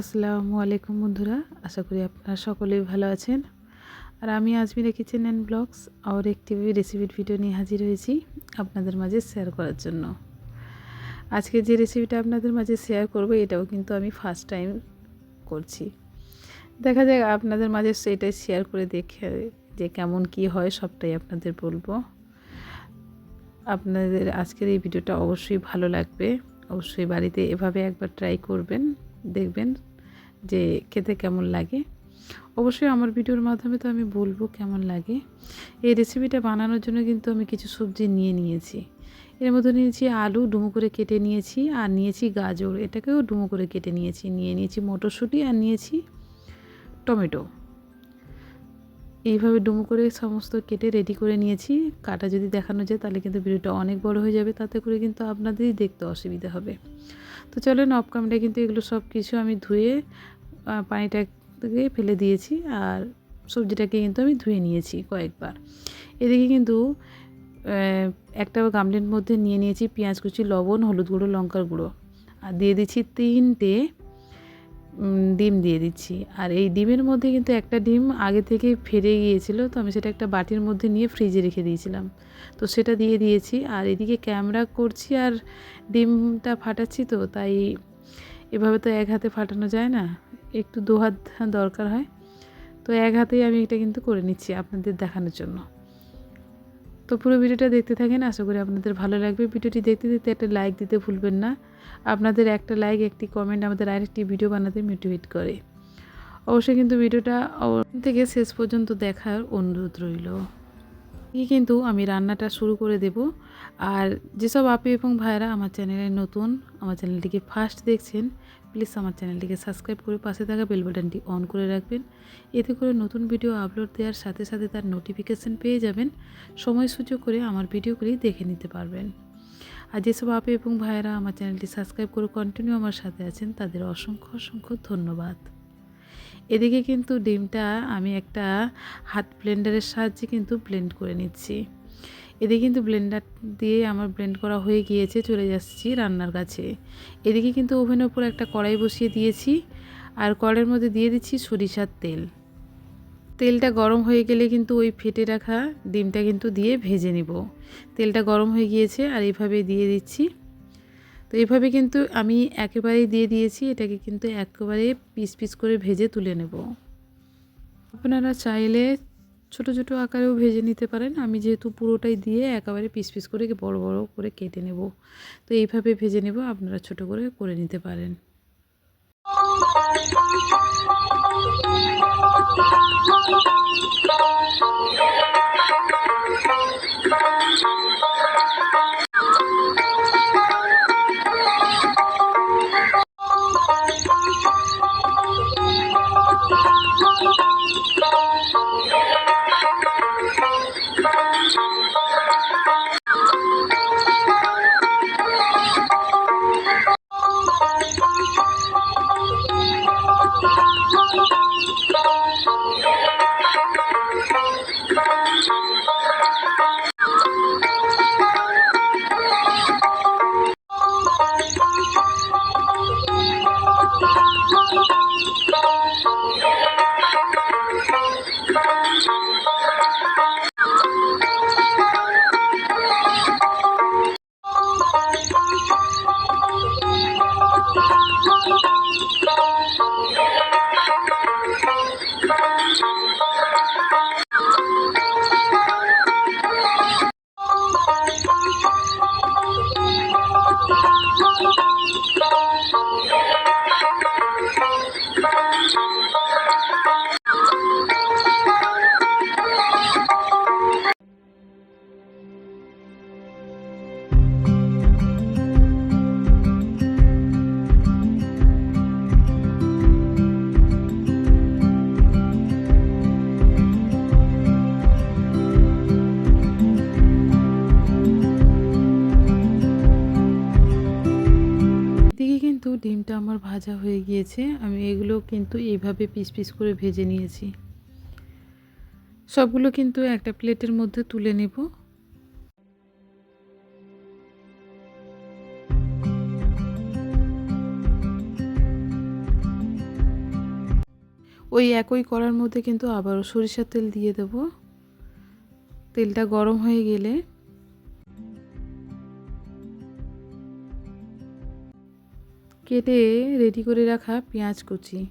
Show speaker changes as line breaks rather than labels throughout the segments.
আসসালামু আলাইকুম বন্ধুরা, আশা করি আপনারা সকলেই ভালো আছেন। আর আমি আজমিরা কিচেন অ্যান্ড ব্লগস আর একটি রেসিপির ভিডিও নিয়ে হাজির হয়েছি আপনাদের মাঝে শেয়ার করার জন্য। আজকে যে রেসিপিটা আপনাদের মাঝে শেয়ার করব, এটাও কিন্তু আমি ফার্স্ট টাইম করছি। দেখা যাক আপনাদের মাঝে সেটাই শেয়ার করে দেখে, যে কেমন কি হয়, সবটাই আপনাদের বলব। আপনাদের আজকের এই ভিডিওটা অবশ্যই ভালো লাগবে। অবশ্যই বাড়িতে এভাবে একবার ট্রাই করবেন, দেখবেন যে খেতে কেমন লাগে। অবশ্যই আমার ভিডিওর মাধ্যমে তো আমি বলব কেমন লাগে। এই রেসিপিটা বানানোর জন্য কিন্তু আমি কিছু সবজি নিয়ে নিয়েছি। এর মধ্যে নিয়েছি আলু ডুমো করে কেটে নিয়েছি আর নিয়েছি গাজর। এটাকেও ডুমো করে কেটে নিয়েছি। নিয়ে নিয়েছি মটরশুঁটি আর নিয়েছি টমেটো। এইভাবে ডুমো করে সমস্ত কেটে রেডি করে নিয়েছি। কাটা যদি দেখানো যায় তাহলে কিন্তু ভিডিওটা অনেক বড় হয়ে যাবে। তাতে করে কিন্তু আপনাদেরই দেখতে অসুবিধা হবে। তো চলেন অফ কিন্তু এগুলো সব কিছু আমি ধুয়ে পানিটা থেকে ফেলে দিয়েছি আর সবজিটাকে কিন্তু আমি ধুয়ে নিয়েছি কয়েকবার। এদিকে কিন্তু একটা গামলির মধ্যে নিয়ে নিয়েছি পেঁয়াজ কুচি, লবণ, হলুদ গুঁড়ো, লঙ্কার গুঁড়ো। আর দিয়ে দিচ্ছি তিনটে ডিম দিয়ে দিচ্ছি। আর এই ডিমের মধ্যে কিন্তু একটা ডিম আগে থেকে ফেরে গিয়েছিল, তো আমি সেটা একটা বাটির মধ্যে নিয়ে ফ্রিজে রেখে দিয়েছিলাম। তো সেটা দিয়ে দিয়েছি। আর এদিকে ক্যামেরা করছি আর ডিমটা ফাটাচ্ছি তো, তাই এভাবে তো এক হাতে ফাটানো যায় না। একটু দু হাত দরকার হয়। তো এক হাতেই আমি এটা কিন্তু করে নিচ্ছি আপনাদের দেখানোর জন্য। তো পুরো ভিডিওটা দেখতে থাকেন, আশা করি আপনাদের ভালো লাগবে। ভিডিওটি দেখতে দেখতে একটা লাইক দিতে ভুলবেন না। আপনাদের একটা লাইক একটি কমেন্ট আমাদের আরেকটি ভিডিও বানাতে মোটিভেট করে। অবশ্যই কিন্তু ভিডিওটা থেকে শেষ পর্যন্ত দেখার অনুরোধ রইল। কিন্তু আমি রান্নাটা শুরু করে দেব। আর যেসব আপি এবং ভাইরা আমার চ্যানেলে নতুন, আমার চ্যানেলটিকে ফার্স্ট দেখছেন প্লিজ আমার চ্যানেলটিকে সাবস্ক্রাইব করে পাশে থাকা বেল বাটনটি অন করে রাখবেন। এতে করে নতুন ভিডিও আপলোড দেওয়ার সাথে সাথে তার নোটিফিকেশান পেয়ে যাবেন। সময় সুযোগ করে আমার ভিডিওগুলি দেখে নিতে পারবেন। আর যেসব আপে এবং ভাইয়েরা আমার চ্যানেলটি সাবস্ক্রাইব করে কন্টিনিউ আমার সাথে আছেন, তাদের অসংখ্য অসংখ্য ধন্যবাদ। এদিকে কিন্তু ডিমটা আমি একটা হাত ব্লেন্ডারের সাহায্যে কিন্তু ব্লেন্ড করে নিচ্ছি। এদিকে কিন্তু ব্লেন্ডার দিয়ে আমার ব্লেন্ড করা হয়ে গিয়েছে, চলে যাচ্ছি রান্নার কাছে। এদিকে কিন্তু ওভেনের উপর একটা কড়াই বসিয়ে দিয়েছি, আর কড়াইয়ের মধ্যে দিয়ে দিচ্ছি সরিষার তেল। তেলটা গরম হয়ে গেলে কিন্তু ওই ফেটে রাখা ডিমটা কিন্তু দিয়ে ভেজে নিব। তেলটা গরম হয়ে গিয়েছে, আর এইভাবে দিয়ে দিচ্ছি। তো এইভাবে কিন্তু আমি একেবারেই দিয়ে দিয়েছি, এটাকে কিন্তু একেবারে পিস পিস করে ভেজে তুলে নেব। আপনারা চাইলে ছোট ছোট আকারেও ভেজে নিতে পারেন। আমি যেহেতু পুরোটাই দিয়ে একেবারে পিস পিস করে বড় বড় করে কেটে নেব। তো এইভাবে ভেজে নেব, আপনারা ছোট করে করে নিতে পারেন। কিন্তু ডিমটা আমার ভাজা হয়ে গিয়েছে। আমি এগুলো কিন্তু এইভাবে পিস পিস করে ভেজে নিয়েছি। সবগুলো কিন্তু একটা প্লেটের মধ্যে তুলে নেব। ওই একই করার মধ্যে কিন্তু আবারও সরিষার তেল দিয়ে দেব। তেলটা গরম হয়ে গেলে কেটে রেডি করে রাখা পেঁয়াজ কুচি।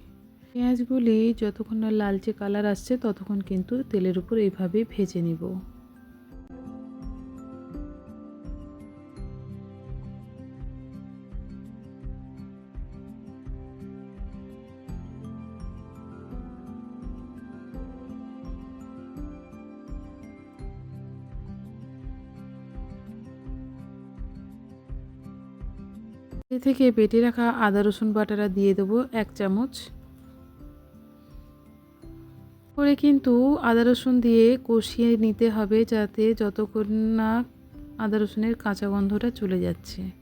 পেঁয়াজগুলি যতক্ষণ না লালচে কালার আসছে, ততক্ষণ কিন্তু তেলের উপর এইভাবে ভেজে নিব। এ থেকে বেটে রাখা আদা, রসুন বাটাটা দিয়ে দেবো এক চামচ। করে কিন্তু আদা, রসুন দিয়ে কষিয়ে নিতে হবে যাতে যতক্ষণ না আদা, রসুনের কাঁচা গন্ধটা চলে যাচ্ছে।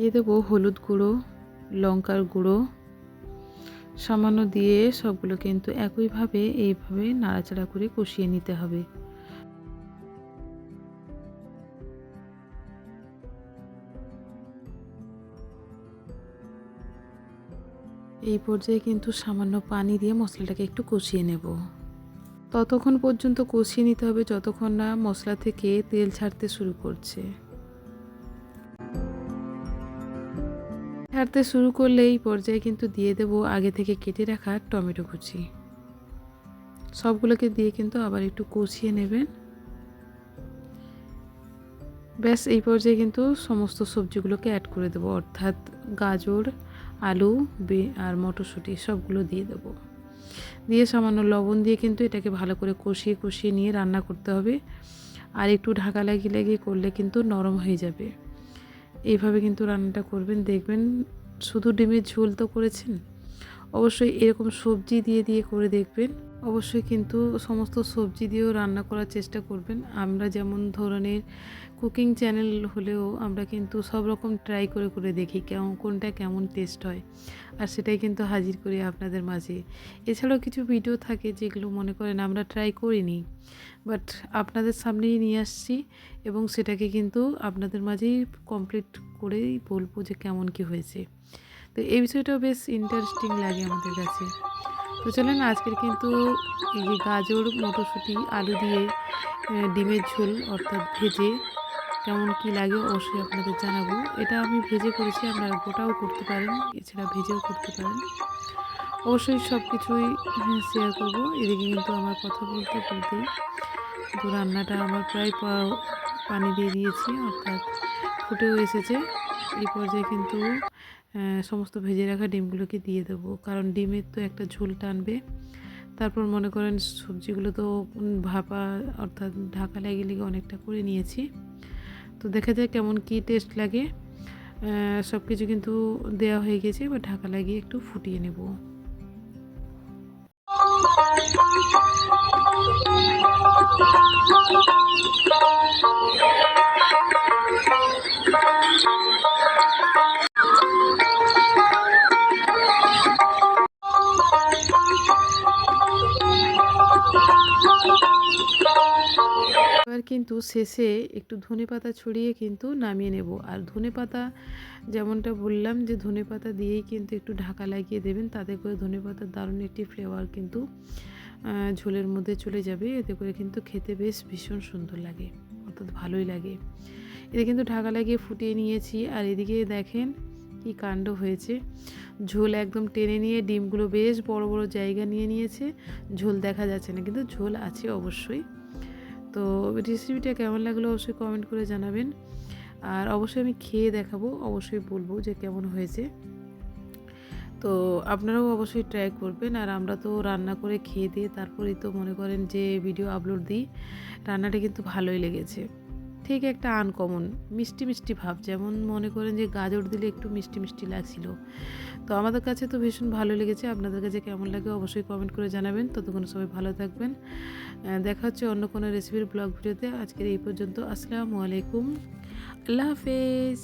দিয়ে দেবো হলুদ গুঁড়ো, লঙ্কার গুঁড়ো। সামান্য দিয়ে সবগুলো কিন্তু একইভাবে এইভাবে নাড়াচাড়া করে কষিয়ে নিতে হবে। এই পর্যায়ে কিন্তু সামান্য পানি দিয়ে মশলাটাকে একটু কষিয়ে নেব। ততক্ষণ পর্যন্ত কষিয়ে নিতে হবে যতক্ষণ না মশলা থেকে তেল ছাড়তে শুরু করছে। ছাড়তে শুরু করলে এই পর্যায়ে কিন্তু দিয়ে দেব আগে থেকে কেটে রাখা টমেটো কুচি। সবগুলোকে দিয়ে কিন্তু আবার একটু কষিয়ে নেবেন। ব্যাস, এই পর্যায়ে কিন্তু সমস্ত সবজিগুলোকে অ্যাড করে দেবো। অর্থাৎ গাজর, আলু, বে, আর মটরশুঁটি সবগুলো দিয়ে দেব। দিয়ে সামান্য লবণ দিয়ে কিন্তু এটাকে ভালো করে কষিয়ে কষিয়ে নিয়ে রান্না করতে হবে। আর একটু ঢাকা লাগিয়ে লাগিয়ে করলে কিন্তু নরম হয়ে যাবে। এইভাবে কিন্তু রান্নাটা করবেন। দেখবেন শুধু ডিমের ঝোল তো করেছেন। অবশ্যই এরকম সবজি দিয়ে দিয়ে করে দেখবেন। অবশ্যই কিন্তু সমস্ত সবজি দিয়েও রান্না করার চেষ্টা করবেন। আমরা যেমন ধরনের কুকিং চ্যানেল হলেও আমরা কিন্তু সব রকম ট্রাই করে করে দেখি কেমন কোনটা কেমন টেস্ট হয়। আর সেটাই কিন্তু হাজির করি আপনাদের মাঝে। এছাড়াও কিছু ভিডিও থাকে যেগুলো মনে করেন আমরা ট্রাই করিনি। বাট আপনাদের সামনেই নিয়ে আসছি এবং সেটাকে কিন্তু আপনাদের মাঝেই কমপ্লিট করেই বলব যে কেমন কি হয়েছে। তো এই বিষয়টাও বেশ ইন্টারেস্টিং লাগে আমাদের কাছে। তো চলেন আজকের কিন্তু এই যে গাজর, মটরশুঁটি, আলু দিয়ে ডিমের ঝোল অর্থাৎ ভেজে কেমন কি লাগে অবশ্যই আপনাদের জানাব। এটা আমি ভেজে করেছি, আপনারা গোটাও করতে পারেন, এছাড়া ভেজেও করতে পারেন। অবশ্যই সব কিছুই শেয়ার করব। এদিকে কিন্তু আমার কথা বলতে বলতেই তো রান্নাটা আমার প্রায় পানি দিয়ে দিয়েছি, অর্থাৎ ফুটেও এসেছে। এই পর্যায়ে কিন্তু সমস্ত ভেজে রাখা ডিমগুলোকে দিয়ে দেবো। কারণ ডিমের তো একটা ঝোল টানবে। তারপর মনে করেন সবজিগুলো তো ভাপা অর্থাৎ ঢাকা লাগিয়ে লেগে অনেকটা করে নিয়েছি। তো দেখা যায় কেমন কি টেস্ট লাগে। সব কিছু কিন্তু দেওয়া হয়ে গেছে, এবার ঢাকা লাগিয়ে একটু ফুটিয়ে নেব। এবার কিন্তু শেষে একটু ধনে পাতা ছড়িয়ে কিন্তু নামিয়ে নেব। আর ধনে পাতা যেমনটা বললাম যে ধনে পাতা দিয়েই কিন্তু একটু ঢাকা লাগিয়ে দেবেন, তাতে করে ধনে পাতার দারুণ একটি ফ্লেভার কিন্তু ঝোলের মধ্যে চলে যাবে। এতে করে কিন্তু খেতে বেশ ভীষণ সুন্দর লাগে, অর্থাৎ ভালোই লাগে। এতে কিন্তু ঢাকা লাগিয়ে ফুটিয়ে নিয়েছি। আর এদিকে দেখেন কি কাণ্ড হয়েছে। ঝোল একদম টেনে নিয়ে ডিমগুলো বেশ বড় বড় জায়গা নিয়ে নিয়েছে। ঝোল দেখা যাচ্ছে না, কিন্তু ঝোল আছে অবশ্যই। তো রেসিপিটা কেমন লাগল অবশ্যই কমেন্ট করে জানাবেন। আর অবশ্যই আমি খেয়ে দেখাবো, অবশ্যই বলব যে কেমন হয়েছে। তো আপনারাও অবশ্যই ট্রাই করবেন। আর আমরা তো রান্না করে খেয়ে দিয়ে তারপরেই তো মনে করেন যে ভিডিও আপলোড দিই, রান্নাটা কিন্তু ভালোই লেগেছে। ঠিক একটা আনকমন মিষ্টি মিষ্টি ভাব। যেমন মনে করেন যে গাজর দিলে একটু মিষ্টি মিষ্টি লাগছিল। তো আমাদের কাছে তো ভীষণ ভালো লেগেছে। আপনাদের কাছে কেমন লাগে অবশ্যই কমেন্ট করে জানাবেন। ততক্ষণ সবাই ভালো থাকবেন। দেখা হচ্ছে অন্য কোনো রেসিপির ব্লগ ভিডিওতে। আজকের এই পর্যন্ত। আসসালামু আলাইকুম। আল্লাহ হাফেজ।